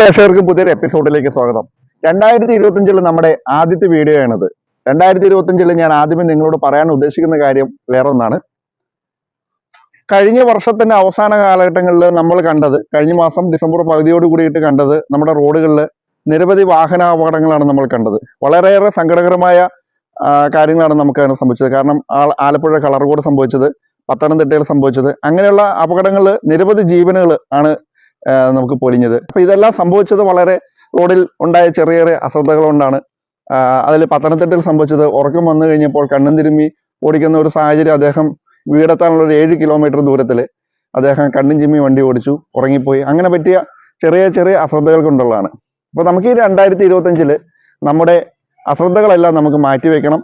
പ്രേക്ഷകർക്കും പുതിയൊരു എപ്പിസോഡിലേക്ക് സ്വാഗതം. രണ്ടായിരത്തി ഇരുപത്തിയഞ്ചിൽ നമ്മുടെ ആദ്യത്തെ വീഡിയോ ആണിത്. രണ്ടായിരത്തി ഇരുപത്തിയഞ്ചിൽ ഞാൻ ആദ്യമേ നിങ്ങളോട് പറയാൻ ഉദ്ദേശിക്കുന്ന കാര്യം വേറൊന്നാണ്. കഴിഞ്ഞ വർഷത്തിന്റെ അവസാന കാലഘട്ടങ്ങളിൽ നമ്മൾ കണ്ടത് കഴിഞ്ഞ മാസം ഡിസംബർ പകുതിയോട് കൂടിയിട്ട് കണ്ടത് നമ്മുടെ റോഡുകളിൽ നിരവധി വാഹന അപകടങ്ങളാണ് നമ്മൾ കണ്ടത്. വളരെയേറെ സങ്കടകരമായ കാര്യങ്ങളാണ് നമുക്ക് അതിന് സംഭവിച്ചത്. കാരണം ആലപ്പുഴ കളർ കളർകോട് സംഭവിച്ചത് പത്തനംതിട്ടയിൽ സംഭവിച്ചത്. അങ്ങനെയുള്ള അപകടങ്ങളിൽ നിരവധി ജീവനുകൾ ആണ് നമുക്ക് പൊലിഞ്ഞത്. അപ്പോൾ ഇതെല്ലാം സംഭവിച്ചത് വളരെ റോഡിൽ ഉണ്ടായ ചെറിയ ചെറിയ അശ്രദ്ധകൾ കൊണ്ടാണ്. അതിൽ പത്തനംതിട്ടയിൽ സംഭവിച്ചത്. ഉറക്കം വന്നു കഴിഞ്ഞപ്പോൾ കണ്ണും തിരുമ്മി ഓടിക്കുന്ന ഒരു സാഹചര്യം അദ്ദേഹം വീടെത്താനുള്ള ഒരു ഏഴ് കിലോമീറ്റർ ദൂരത്തിൽ അദ്ദേഹം കണ്ണും ചിമ്മി വണ്ടി ഓടിച്ചു ഉറങ്ങിപ്പോയി. അങ്ങനെ പറ്റിയ ചെറിയ ചെറിയ അശ്രദ്ധകൾ കൊണ്ടുള്ളതാണ്. അപ്പോൾ നമുക്ക് ഈ രണ്ടായിരത്തി ഇരുപത്തഞ്ചിൽ നമ്മുടെ അശ്രദ്ധകളെല്ലാം നമുക്ക് മാറ്റിവെക്കണം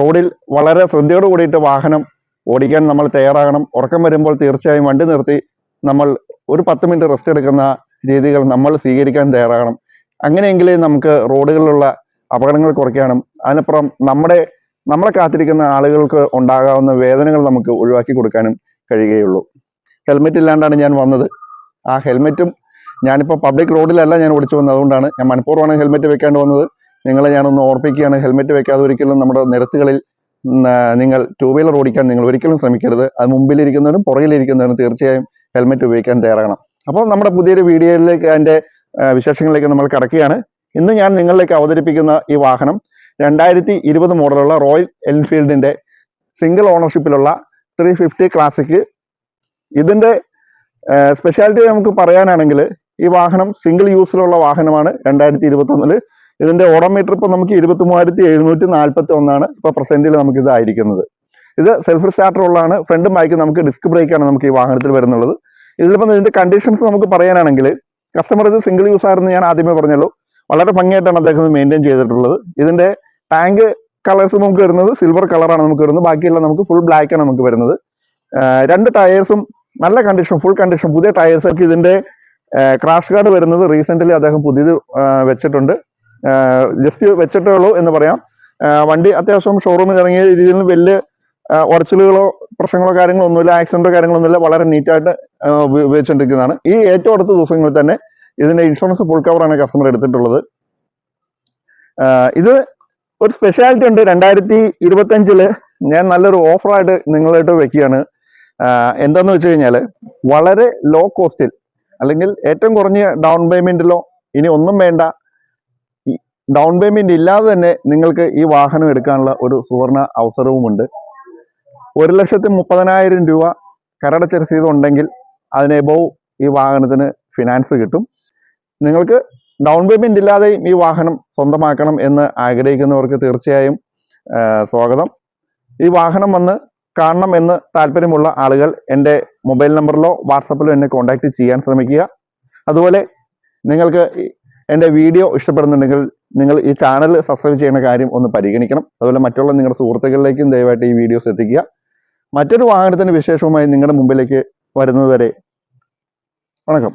റോഡിൽ വളരെ ശ്രദ്ധയോട് കൂടിയിട്ട് വാഹനം ഓടിക്കാൻ നമ്മൾ തയ്യാറാകണം. ഉറക്കം വരുമ്പോൾ തീർച്ചയായും വണ്ടി നിർത്തി നമ്മൾ ഒരു പത്ത് മിനിറ്റ് റെസ്റ്റ് എടുക്കുന്ന രീതികൾ നമ്മൾ സ്വീകരിക്കാൻ തയ്യാറാകണം. അങ്ങനെയെങ്കിലേ നമുക്ക് റോഡുകളിലുള്ള അപകടങ്ങൾ കുറയ്ക്കാനും അതിനപ്പുറം നമ്മുടെ നമ്മളെ കാത്തിരിക്കുന്ന ആളുകൾക്ക് ഉണ്ടാകാവുന്ന വേദനകൾ നമുക്ക് ഒഴിവാക്കി കൊടുക്കാനും കഴിയുകയുള്ളൂ. ഹെൽമെറ്റ് ഇല്ലാണ്ടാണ് ഞാൻ വന്നത്. ആ ഹെൽമെറ്റും ഞാനിപ്പോൾ പബ്ലിക് റോഡിലല്ല ഞാൻ ഓടിച്ചു വന്നത്. അതുകൊണ്ടാണ് ഞാൻ മനഃപൂർവമാണ് ഹെൽമെറ്റ് വെക്കാണ്ട് വന്നത്. നിങ്ങളെ ഞാനൊന്ന് ഓർപ്പിക്കുകയാണ്. ഹെൽമെറ്റ് വെക്കാതെ ഒരിക്കലും നമ്മുടെ നിരത്തുകളിൽ നിങ്ങൾ ടൂ വീലർ ഓടിക്കാൻ നിങ്ങൾ ഒരിക്കലും ശ്രമിക്കരുത്. അത് മുമ്പിലിരിക്കുന്നവരും പുറകിലിരിക്കുന്നവരും തീർച്ചയായും ഹെൽമെറ്റ് ഉപയോഗിക്കാൻ തയ്യാറാകണം. അപ്പോൾ നമ്മുടെ പുതിയൊരു വീഡിയോയിലേക്ക് അതിന്റെ വിശേഷങ്ങളിലേക്ക് നമ്മൾ കിടക്കുകയാണ്. ഇന്ന് ഞാൻ നിങ്ങളിലേക്ക് അവതരിപ്പിക്കുന്ന ഈ വാഹനം രണ്ടായിരത്തി ഇരുപത് മോഡലുള്ള റോയൽ എൻഫീൽഡിന്റെ സിംഗിൾ ഓണർഷിപ്പിലുള്ള ത്രീ ഫിഫ്റ്റി ക്ലാസിക്. ഇതിന്റെ സ്പെഷ്യാലിറ്റി നമുക്ക് പറയാനാണെങ്കിൽ ഈ വാഹനം സിംഗിൾ യൂസിലുള്ള വാഹനമാണ് രണ്ടായിരത്തി ഇരുപത്തി ഇതിന്റെ ഓഡോമീറ്റർ ഇപ്പോൾ നമുക്ക് ഇരുപത്തി മൂവായിരത്തി എഴുന്നൂറ്റി നാൽപ്പത്തി ഒന്നാണ് ഇപ്പോൾ പ്രസന്റിൽ നമുക്ക് ഇതായിരിക്കുന്നത് ഇത് സെൽഫ് സ്റ്റാർട്ടർ ഉള്ളതാണ്. ഫ്രണ്ട് ബാക്കും നമുക്ക് ഡിസ്ക് ബ്രേക്ക് ആണ് നമുക്ക് ഈ വാഹനത്തിൽ വരുന്നുള്ളത്. ഇതിലിപ്പം ഇതിന്റെ കണ്ടീഷൻസ് നമുക്ക് പറയാനാണെങ്കിൽ കസ്റ്റമർ ഇത് സിംഗിൾ യൂസ് ആയിരുന്നു ഞാൻ ആദ്യമേ പറഞ്ഞല്ലോ. വളരെ ഭംഗിയായിട്ടാണ് അദ്ദേഹം മെയിന്റെയിൻ ചെയ്തിട്ടുള്ളത്. ഇതിന്റെ ടാങ്ക് കളേഴ്സ് നമുക്ക് വരുന്നത് സിൽവർ കളറാണ് നമുക്ക് വരുന്നത്. ബാക്കിയെല്ലാം നമുക്ക് ഫുൾ ബ്ലാക്ക് ആണ് നമുക്ക് വരുന്നത്. രണ്ട് ടയേഴ്സും നല്ല കണ്ടീഷൻ ഫുൾ കണ്ടീഷൻ പുതിയ ടയേഴ്സ് ഒക്കെ ഇതിന്റെ ക്രാഷ് ഗാർഡ് വരുന്നത് റീസെന്റ് അദ്ദേഹം പുതിയത് വെച്ചിട്ടുണ്ട്. ജസ്റ്റ് വെച്ചിട്ടേ ഉള്ളൂ എന്ന് പറയാം. വണ്ടി അത്യാവശ്യം ഷോറൂമിൽ ഇറങ്ങിയ രീതിയിൽ വലിയ ആ, ഉടച്ചിലുകളോ പ്രശ്നങ്ങളോ കാര്യങ്ങളോ ഒന്നുമില്ല ആക്സിഡന്റോ കാര്യങ്ങളൊന്നുമില്ല വളരെ നീറ്റായിട്ട് ഉപയോഗിച്ചുകൊണ്ടിരിക്കുന്നതാണ് ഈ ഏറ്റവും അടുത്ത ദിവസങ്ങളിൽ തന്നെ ഇതിന്റെ ഇൻഷുറൻസ് ഫുൾ കവറാണ് കസ്റ്റമർ എടുത്തിട്ടുള്ളത്. ഇത് ഒരു സ്പെഷ്യാലിറ്റി ഉണ്ട്. രണ്ടായിരത്തി ഇരുപത്തഞ്ചിൽ ഞാൻ നല്ലൊരു ഓഫറായിട്ട് നിങ്ങളായിട്ട് വെക്കുകയാണ്. എന്താന്ന് വെച്ച് കഴിഞ്ഞാൽ വളരെ ലോ കോസ്റ്റിൽ അല്ലെങ്കിൽ ഏറ്റവും കുറഞ്ഞ ഡൗൺ പേയ്മെന്റിലോ ഇനി ഒന്നും വേണ്ട. ഡൗൺ പേയ്മെന്റ് ഇല്ലാതെ തന്നെ നിങ്ങൾക്ക് ഈ വാഹനം എടുക്കാനുള്ള ഒരു സുവർണ അവസരവുമുണ്ട്. ഒരു ലക്ഷത്തി മുപ്പതിനായിരം രൂപ കരടച്ച രസീത് ഉണ്ടെങ്കിൽ അതിന് എബോവ് ഈ വാഹനത്തിന് ഫിനാൻസ് കിട്ടും. നിങ്ങൾക്ക് ഡൗൺ പേയ്മെന്റ് ഇല്ലാതെയും ഈ വാഹനം സ്വന്തമാക്കണം എന്ന് ആഗ്രഹിക്കുന്നവർക്ക് തീർച്ചയായും സ്വാഗതം. ഈ വാഹനം വന്ന് കാണണം എന്ന് താല്പര്യമുള്ള ആളുകൾ എന്റെ മൊബൈൽ നമ്പറിലോ വാട്സപ്പിലോ എന്നെ കോൺടാക്റ്റ് ചെയ്യാൻ ശ്രമിക്കുക. അതുപോലെ നിങ്ങൾക്ക് എന്റെ വീഡിയോ ഇഷ്ടപ്പെടുന്നുണ്ടെങ്കിൽ നിങ്ങൾ ഈ ചാനൽ സബ്സ്ക്രൈബ് ചെയ്യുന്ന കാര്യം ഒന്ന് പരിഗണിക്കണം. അതുപോലെ മറ്റുള്ള നിങ്ങളുടെ സുഹൃത്തുക്കളിലേക്കും ദയവായിട്ട് ഈ വീഡിയോസ് എത്തിക്കുക. മറ്റൊരു വാഹനത്തിന്റെ വിശേഷവുമായി നിങ്ങളുടെ മുമ്പിലേക്ക് വരുന്നതുവരെ വണക്കം.